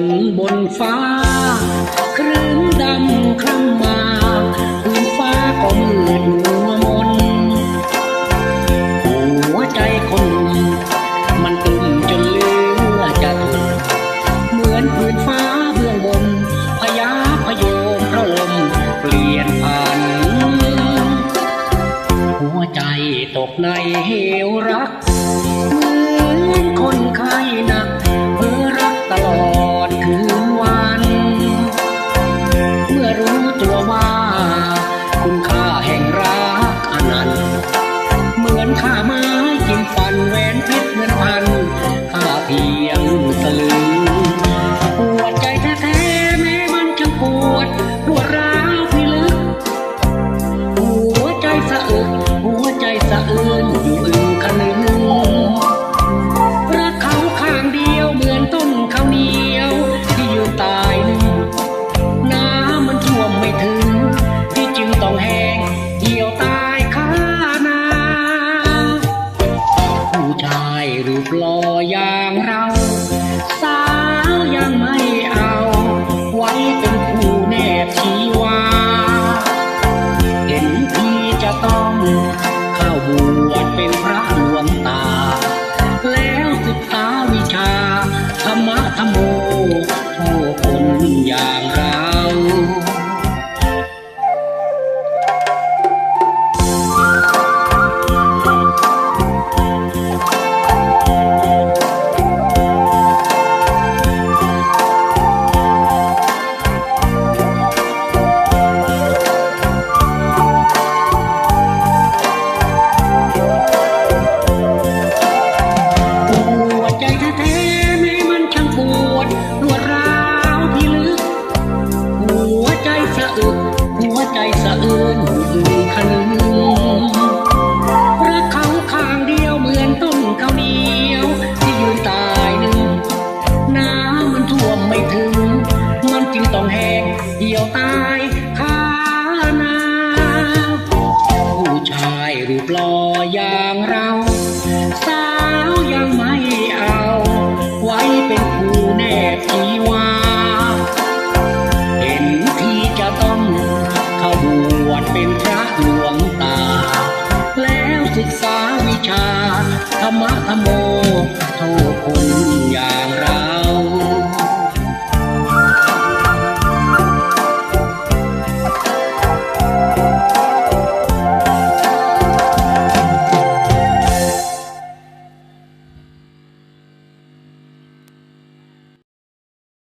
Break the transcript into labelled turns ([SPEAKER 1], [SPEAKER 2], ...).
[SPEAKER 1] นบนฟ้า ครึ้นดำคล้ำมาพื้นฟ้าก็มืดมัวมน หัวใจคนมันตึงจนเลือจะทนเหมือนพื้นฟ้าเบื้องบนพยาพโยพระลมเปลี่ยนผัน หัวใจตกในเหวรัก นข้าไม้กินฟันแหวนเพชรเงินพันข้าเพียงสลึงปวดใจแท้ๆแม้มันจะปวดปวดร้าวพิลึกหัวใจสะอึกหัวใจสะอึก รูปหล่ออย่างเรา สาวยังไม่เอา ไว้เป็นคู่แนบชี ใจสะอึกหัวใจสะอื้นอึงคะนึงรักเขาข้างเดียวเหมือนต้นข้าวเหนียว ที่ยืนตายหนึ่งน้ำมันท่วมไม่ถึง มันจึงต้องแห้งเหี่ยวตายคานาผู้ชายรูปหล่ออย่างเราสาวยังไม่เอา ไว้เป็นคู่แนบชี มะโมโทคุณยา